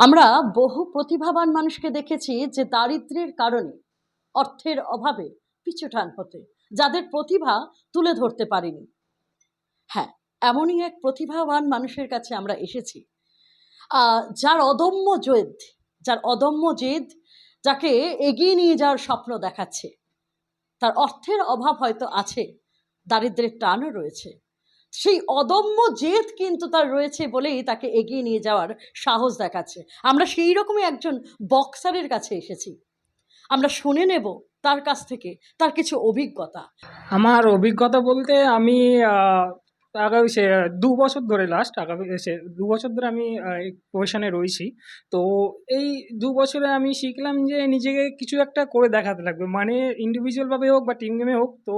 আমরা বহু প্রতিভাবান মানুষকে দেখেছি যে দারিদ্র্যের কারণে অর্থের অভাবে পিছুটান হতে, যাদের প্রতিভা তুলে ধরতে পারেনি। হ্যাঁ এমনই এক প্রতিভাবান মানুষের কাছে আমরা এসেছি। যার অদম্য জেদ, যার অদম্য জেদ যাকে এগিয়ে নিয়ে যাওয়ার স্বপ্ন দেখাচ্ছে। তার অর্থের অভাব হয়তো আছে দারিদ্র্যের টানও রয়েছে। সেই অদম্য জেদ কিন্তু তার রয়েছে বলেই তাকে এগিয়ে নিয়ে যাওয়ার সাহস দেখাচ্ছে। আমরা সেই রকমই একজন বক্সারের কাছে এসেছি। আমরা শুনে নেব তার কাছ থেকে তার কিছু অভিজ্ঞতা। আমার অভিজ্ঞতা বলতে আমি আগামী সে, দু বছর ধরে লাস্ট আগামী, সে, দু বছর ধরে আমি এই প্রফেশনে রয়েছি। তো এই দু বছরে আমি শিখলাম যে নিজেকে কিছু একটা করে দেখাতে লাগবে। মানে ইন্ডিভিজুয়ালভাবে হোক বা টিম গেমে হোক, তো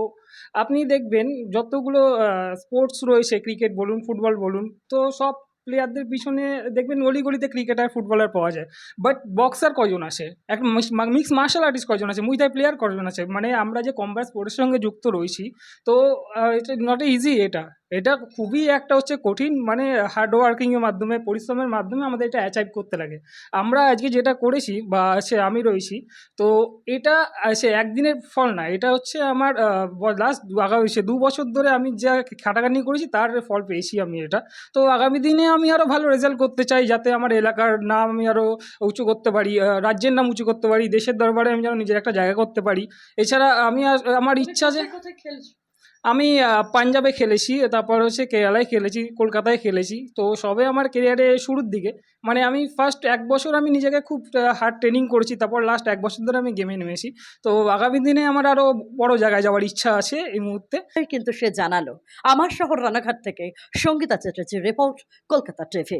আপনি দেখবেন যতগুলো স্পোর্টস রয়েছে ক্রিকেট বলুন ফুটবল বলুন, তো সব প্লেয়ারদের পিছনে দেখবেন গলি গলিতে ক্রিকেটার ফুটবলার পাওয়া যায়। বাট বক্সার কজন আছে? একটা মিক্স মার্শাল আর্টিস্ট কজন আছে? মুইথাই প্লেয়ার কজন আছে? মানে আমরা যে কম্বাট স্পোর্টসের সঙ্গে যুক্ত রয়েছি, তো এটা নট ইজি এটা। এটা খুবই একটা হচ্ছে কঠিন মানে হার্ডওয়ার্কিংয়ের মাধ্যমে, পরিশ্রমের মাধ্যমে আমাদের এটা অ্যাচাইভ করতে লাগে। আমরা আজকে যেটা করেছি বা সে আমি রয়েছি, তো এটা সে একদিনের ফল না, এটা হচ্ছে আমার লাস্ট আগামী সে দু বছর ধরে আমি যা খাটাখাটনি করেছি, তার ফল পেয়েছি আমি এটা। তো আগামী দিনে আমি আরও ভালো রেজাল্ট করতে চাই, যাতে আমার এলাকার নাম আমি আরও উঁচু করতে পারি রাজ্যের নাম উঁচু করতে পারি, দেশের দরবারে আমি যেন নিজের একটা জায়গা করতে পারি। এছাড়া আমি আমার ইচ্ছা যে খেলছো? আমি পাঞ্জাবে খেলেছি, তারপর হচ্ছে কেরালায় খেলেছি, কলকাতায় খেলেছি। তো সবে আমার কেরিয়ারে শুরুর দিকে। মানে আমি ফার্স্ট এক বছর আমি নিজেকে খুব হার্ড ট্রেনিং করেছি, তারপর লাস্ট এক বছর ধরে আমি গেমে নেমেছি। তো আগামী দিনে আমার আরও বড় জায়গায় যাওয়ার ইচ্ছা আছে এই মুহূর্তে। কিন্তু সে জানালো, আমার শহর রানাঘাট থেকে সঙ্গীতা চ্যাটার্জি রিপোর্ট কলকাতা টিভি